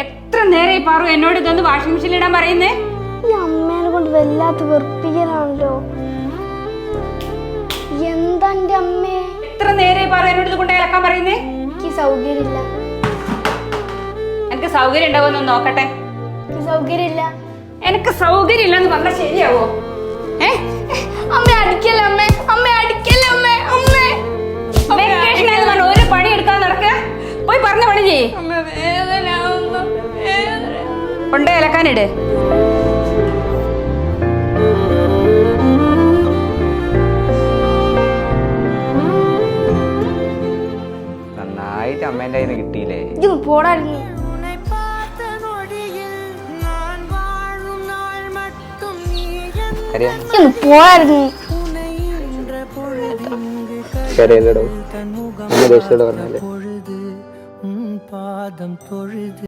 എത്ര നേരം പാറു എന്നോട് ഇതൊന്ന് വാഷിംഗ് മെഷീനിൽ ഇടാൻ പറയുന്നേ? ഈ അമ്മേനെ കൊണ്ട് വല്ലാത്ത വെറുപ്പിക്കലാണല്ലോ. എന്താ എന്റെ അമ്മേ? എത്ര നേരം പാറു എന്നോട് ഇത് കൊണ്ട് ഇളക്കാൻ പറയുന്നേ? എനിക്ക് സൗകര്യമില്ല. എനിക്ക് സൗകര്യം ഉണ്ടാവുമെന്ന് നോക്കട്ടെ. എനിക്ക് സൗകര്യമില്ല. എനിക്ക് സൗകര്യം ഇല്ലെന്ന് പറഞ്ഞാൽ ശരിയാവോ? ഉണ്ട് ഇലക്കാനിട് നന്നായിട്ട് അമ്മേന്റെ കയ്യിൽ നിന്ന് കിട്ടിയില്ലേ പോടായിരുന്നു പോടായിരുന്നു பாதம் தொழுது